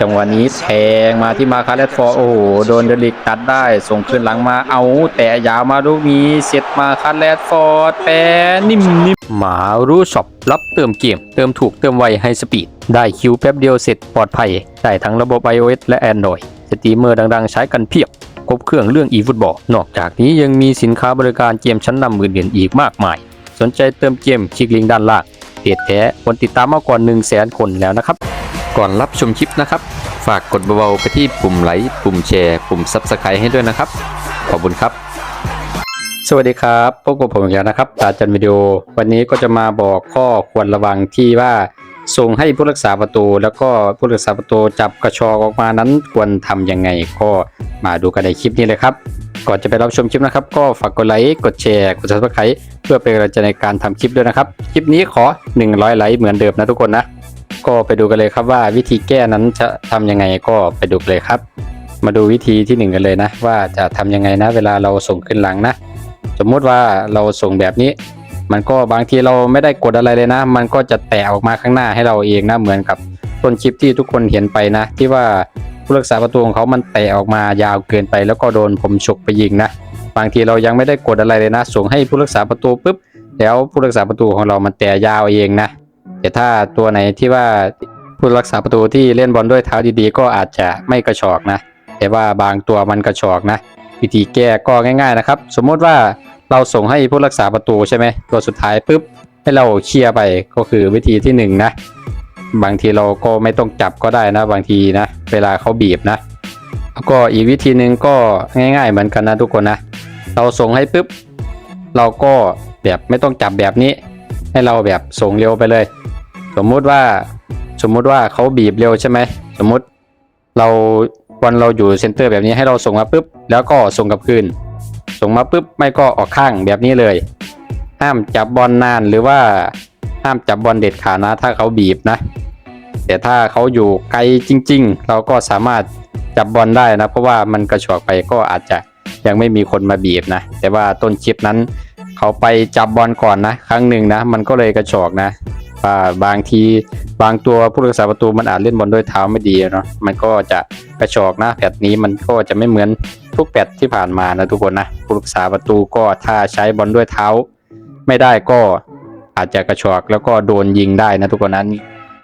จังหวะนี้แทงมาที่มาคาเลสฟอร์โอ้โหโดนเดลิกตัดได้ส่งขึ้นหลังมาเอา แต่ยาวมาลูกนี้เสร็จมาคาเลสฟอร์แปรนิ่มนิ่มหมารู้ช็อปรับเติมเกม เติมถูกเติมไวให้สปีด ได้คิวแป๊บเดียวเสร็จปลอดภัย ได้ทั้งระบบ iOS และ Android สตรีมเมอร์ดังๆ ใช้กันเพียบครบเครื่องเรื่อง e-football นอกจากนี้ยังมีสินค้าบริการเกมชั้นนำอื่นๆอีกมากมาย สนใจเติมเกมคลิกลิงก์ด้านล่างเพจแท้คนติดตามมากกว่า 1 0 0 0 0แสนคนแล้วนะครับ ก่อนรับชมคลิปนะครับ ฝากกดเบาๆไปที่ปุ่มไลค์ปุ่มแชร์ปุ่ม Subscribe ให้ด้วยนะครับ ขอบคุณครับ สวัสดีครับพบกับผมอีกแล้วนะครับตาจันวิดีโอ วันนี้ก็จะมาบอกข้อควรระวังที่ว่าส่งให้ผู้รักษาประตู แล้วก็ผู้รักษาประตูจับกระชอกออกมานั้นควรทำยังไงก็มาดูกันในคลิปนี้เลยครับ ก่อนจะไปรับชมคลิปนะครับ ก็ฝากกดไลค์กดแชร์กด subscribe เพื่อเป็นกำลังใจในการทำคลิปด้วยนะครับ คลิปนี้ขอ 100 ไลค์เหมือนเดิมนะทุกคนนะ ก็ไปดูกันเลยครับว่าวิธีแก้นั้นจะทำยังไงก็ไปดูเลยครับ มาดูวิธีที่หนึ่งกันเลยนะ ว่าจะทำยังไงนะ เวลาเราส่งขึ้นหลังนะ สมมุติว่าเราส่งแบบนี้ มันก็บางทีเราไม่ได้กดอะไรเลยนะ มันก็จะแตะออกมาข้างหน้าให้เราเองนะเหมือนกับต้นคลิปที่ทุกคนเห็นไปนะ ที่ว่าผู้รักษาประตูของเขามันแตะออกมายาวเกินไป แล้วก็โดนผมฉกไปยิงนะบางทีเรายังไม่ได้กดอะไรเลยนะ ส่งให้ผู้รักษาประตูปุ๊บแล้วผู้รักษาประตูของเรามันแตะยาวเองนะ แต่ถ้าตัวไหนที่ว่าผู้รักษาประตูที่เล่นบอลด้วยเท้าดีๆ ก็อาจจะไม่กระชอกนะ แต่ว่าบางตัวมันกระชอกนะ วิธีแก้ก็ง่าย ๆนะครับ สมมติว่าเราส่งให้ผู้รักษาประตูใช่ไหมตัวสุดท้ายปุ๊บให้เราเคลียร์ไปก็คือวิธีที่หนึ่งนะบางทีเราก็ไม่ต้องจับก็ได้นะ บางทีนะ เวลาเขาบีบนะแล้วก็อีกวิธีหนึ่งก็ง่าย ๆ เหมือนกันนะทุกคนนะ เราส่งให้ปุ๊บเราก็แบบไม่ต้องจับแบบนี้ ให้เราแบบส่งเร็วไปเลย สมมุติว่าสมมุติว่าเขาบีบเร็วใช่ไหมสมมุติเราวันเราอยู่เซนเตอร์แบบนี้ให้เราส่งมาปุ๊บ แล้วก็ส่งกลับคืน ส่งมาปุ๊บไม่ก็ออกข้างแบบนี้เลย ห้ามจับบอลนานหรือว่าห้ามจับบอลเด็ดขาดนะ ถ้าเขาบีบนะ แต่ถ้าเขาอยู่ไกลจริง ๆ เราก็สามารถจับบอลได้นะ เพราะว่ามันกระชอกไปก็อาจจะยังไม่มีคนมาบีบนะ แต่ว่าต้นคลิปนั้น เขาไปจับบอลก่อนนะ ครั้งหนึ่งนะ มันก็เลยกระชอกนะ ว่าบางทีบางตัวผู้รักษาประตูมันอาจเล่นบอลด้วยเท้าไม่ดีเนาะมันก็จะกระชอกนะแพทนี้มันก็จะไม่เหมือนทุกแพทที่ผ่านมานะทุกคนนะผู้รักษาประตูก็ถ้าใช้บอลด้วยเท้า ไม่ได้ก็อาจจะกระชอกแล้วก็โดนยิงได้นะทุกคนนะนี่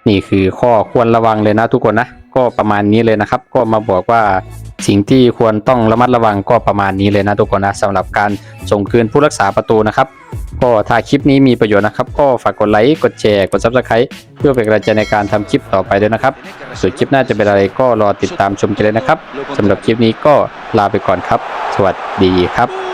นี่คือข้อควรระวังเลยนะทุกคนนะก็ประมาณนี้เลยนะครับ ก็มาบอกว่าสิ่งที่ควรต้องระมัดระวังก็ประมาณนี้เลยนะทุกคนนะสำหรับการส่งคืนผู้รักษาประตูนะครับ ก็ถ้าคลิปนี้มีประโยชน์นะครับ ก็ฝากกดไลค์กดแชร์กด subscribe เพื่อเป็นกำลังใจในการทำคลิปต่อไปด้วยนะครับส่วนคลิปหน้าจะเป็นอะไรก็รอติดตามชมกันเลยนะครับสำหรับคลิปนี้ก็ลาไปก่อนครับ สวัสดีครับ